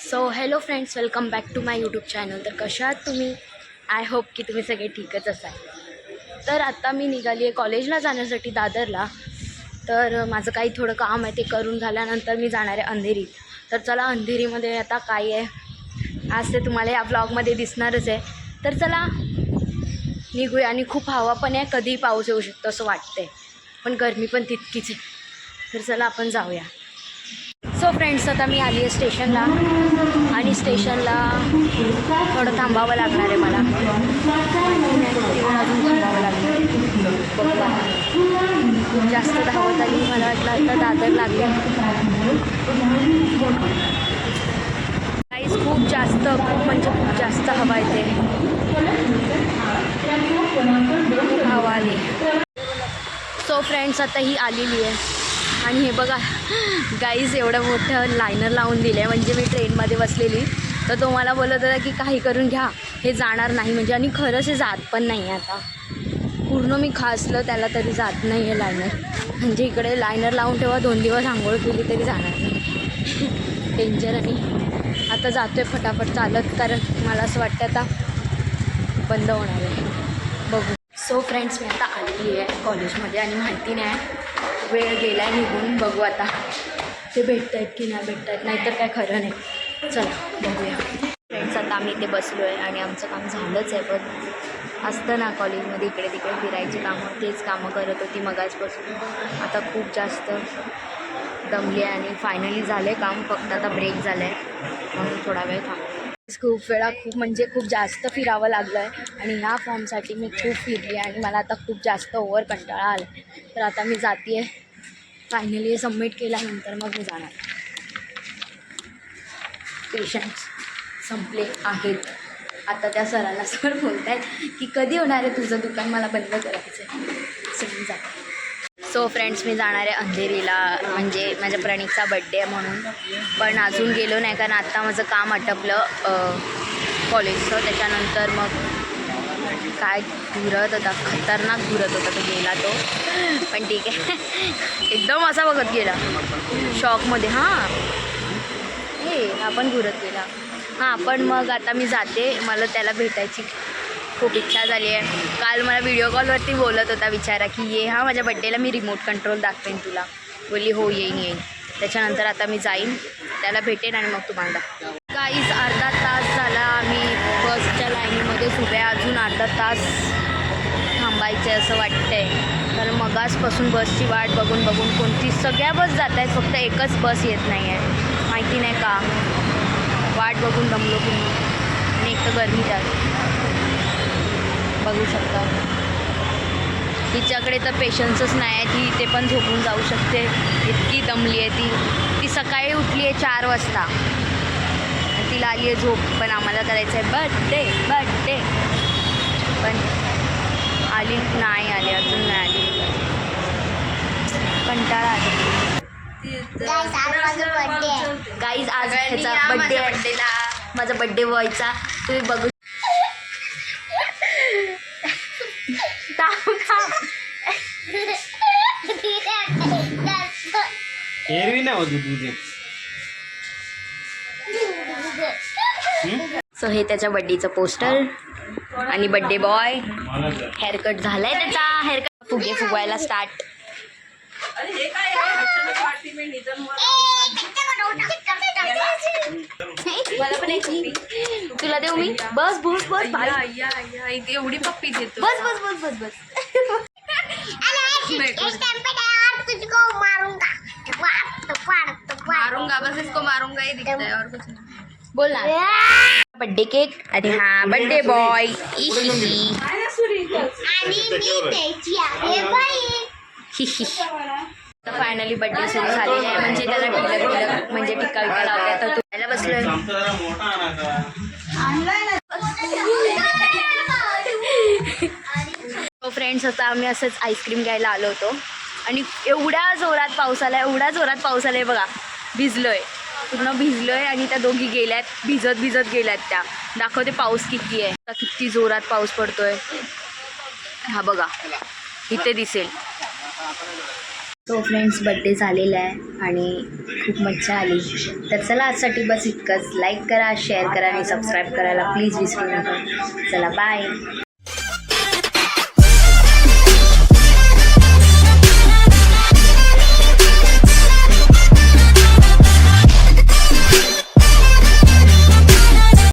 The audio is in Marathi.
So hello friends welcome back to my YouTube channel तर कशा आहात तुम्ही? आय होप की तुम्ही सगळे ठीकच असाल. तर आत्ता मी निघाली आहे कॉलेजला जाण्यासाठी दादरला. तर माझं काही थोडं काम आहे ते करून झाल्यानंतर मी जाणार आहे अंधेरीत. तर चला अंधेरीमध्ये आता काय आहे? आज ते तुम्हाला या ब्लॉगमध्ये दिसणारच आहे. तर चला निघूया. आणि खूप हवा पण आहे कधीही पाऊस येऊ शकतो असं वाटतं आहे पण गरमी पण तितकीच आहे. तर चला आपण जाऊया. सो फ्रेंड्स आता मी आली आहे स्टेशनला. आणि स्टेशनला थोडं थांबावं लागणार आहे मला. अजून थांबावं लागणार खूप जास्त धावत आली मला वाटलं आता दादर लागले. प्राईस खूप जास्त खूप म्हणजे खूप जास्त हवा येते. खूप हवा आली. सो फ्रेंड्स आता ही आलेली आहे आणि हे बघा गाईज एवढं मोठं लायनर लावून दिलं आहे म्हणजे मी ट्रेनमध्ये बसलेली. तर तो मला बोलत होता की काही करून घ्या हे जाणार नाही. म्हणजे आणि खरंच हे जात पण नाही आहे आता. पूर्ण मी खासलं त्याला तरी जात नाही आहे लायनर म्हणजे इकडे लायनर लावून ठेवा दोन दिवस आंघोळ केली तरी जाणार नाही. डेंजर आणि आता जातो आहे फटाफट चालत कारण मला असं वाटतं आता बंद होणार आहे. बघू. सो फ्रेंड्स मी आता आलेली आहे कॉलेजमध्ये आणि माहिती नाही. वेळ गेला आहे निघून बघू आता. ते भेटत आहेत की नाही भेटत आहेत नाहीतर काय खरं नाही. चला बघूया. फ्रेंड्स आता आम्ही इथे बसलो आहे आणि आमचं काम झालंच आहे पण असतं ना कॉलेजमध्ये इकडे तिकडे फिरायची कामं तेच कामं करत होती मगाचपासून आता खूप जास्त दमली आहे आणि फायनली झालं आहे काम फक्त आता ब्रेक झालं आहे म्हणून थोडा वेळ थांबतो खूप वेळा खूप म्हणजे खूप जास्त फिरावं लागलं आहे आणि ह्या फॉर्मसाठी मी खूप फिरली आहे आणि मला आता खूप जास्त ओव्हर कंटाळा आला आहे तर आता मी जाते आहे फायनली सबमिट केल्यानंतर मग मी जाणार. पेशंट्स संपले आहेत. आता त्या सरांना सर बोलत आहेत की कधी होणार आहे तुझं दुकान? मला बंद करायचं आहे सगळी जाते. सो फ्रेंड्स मी जाणार आहे अंधेरीला. म्हणजे माझ्या प्रणिकचा बड्डे आहे म्हणून. पण अजून गेलो नाही कारण आत्ता माझं काम आटपलं कॉलेजचं त्याच्यानंतर मग काय घुरत होता? खतरनाक घुरत होता तो गेला तो. पण ठीक आहे. एकदम असा बघत गेला. शॉकमध्ये हां. हे आपण घुरत गेला. हां पण मग आता मी जाते. मला त्याला भेटायची खूप इच्छा झाली आहे. काल मला व्हिडिओ कॉलवरती बोलत होता विचारा की ये हा माझ्या बड्डेला मी रिमोट कंट्रोल दाखवेन तुला. बोलली हो येईन येईन. त्याच्यानंतर आता मी जाईन. त्याला भेटेन आणि मग तुम्हाला काहीच अर्धा तास झाला आम्ही बसच्या लाईनीमध्येच उभे अजून अर्धा तास थांबायचे असं वाटतंय. कारण मगासपासून बसची वाट बघून बघून कोणती सगळ्या बस जात आहेत फक्त एकच बस येत नाही आहे माहिती नाही का? वाट बघून दमलो पूर्ण आणि एक तर गर्मी जाते बघू शकता. तिच्याकडे तर पेशन्सच नाही आहे ती ते पण झोपून जाऊ शकते. इतकी दमली आहे ती. ती सकाळी उठली आहे चार वाजता. आणि तिला आली आहे झोप. पण आम्हाला करायचं आहे बर्थडे बर्थडे पण आली नाही आली अजून नाही आली. कंटाळा आली. गाईज आज ह्याचा बड्डे आहे. माझा बड्डे व्हायचा. तुम्ही बघू एरवी होत तुझे सो हे त्याच्या बड्डेचं पोस्टर आणि बड्डे बॉय. हेअरकट झालाय त्याचा. हेअरकट फुगे फुगवायला स्टार्ट मला पण एक तुला देऊ मी? बस बस बस बाई. एवढी पप्पी देतो. बस बस बस बस बस. मारूंगा बस इसको मारूंगा ही दिखता है और कुछ नहीं। बोला। Birthday cake. अरे हा बर्थडे बॉय तर फायनली बर्थडे सुरू झालेली आहे. म्हणजे त्याला टिकलं टिकलं म्हणजे टिक्का विका लावताय तर तू त्याला बसलोय. हो, फ्रेंड्स आता आम्ही असंच आईस्क्रीम घ्यायला आलो होतो. आणि एवढ्या जोरात पाऊस आला एवढ्या जोरात पाऊस आलाय बघा. बघा भिजलोय. पूर्ण भिजलोय आणि त्या दोघी गेल्यात भिजत भिजत गेल्यात त्या. दाखवते पाऊस किती आहे. आता किती जोरात पाऊस पडतोय. हा बघा. इथे दिसेल. तो फ्रेंड्स बड्डे झालेला आहे आणि खूप मज्जा आली. तर चला आजसाठी बस इतकंच. लाईक करा शेअर करा आणि सबस्क्राईब करायला प्लीज विसरू नका. चला बाय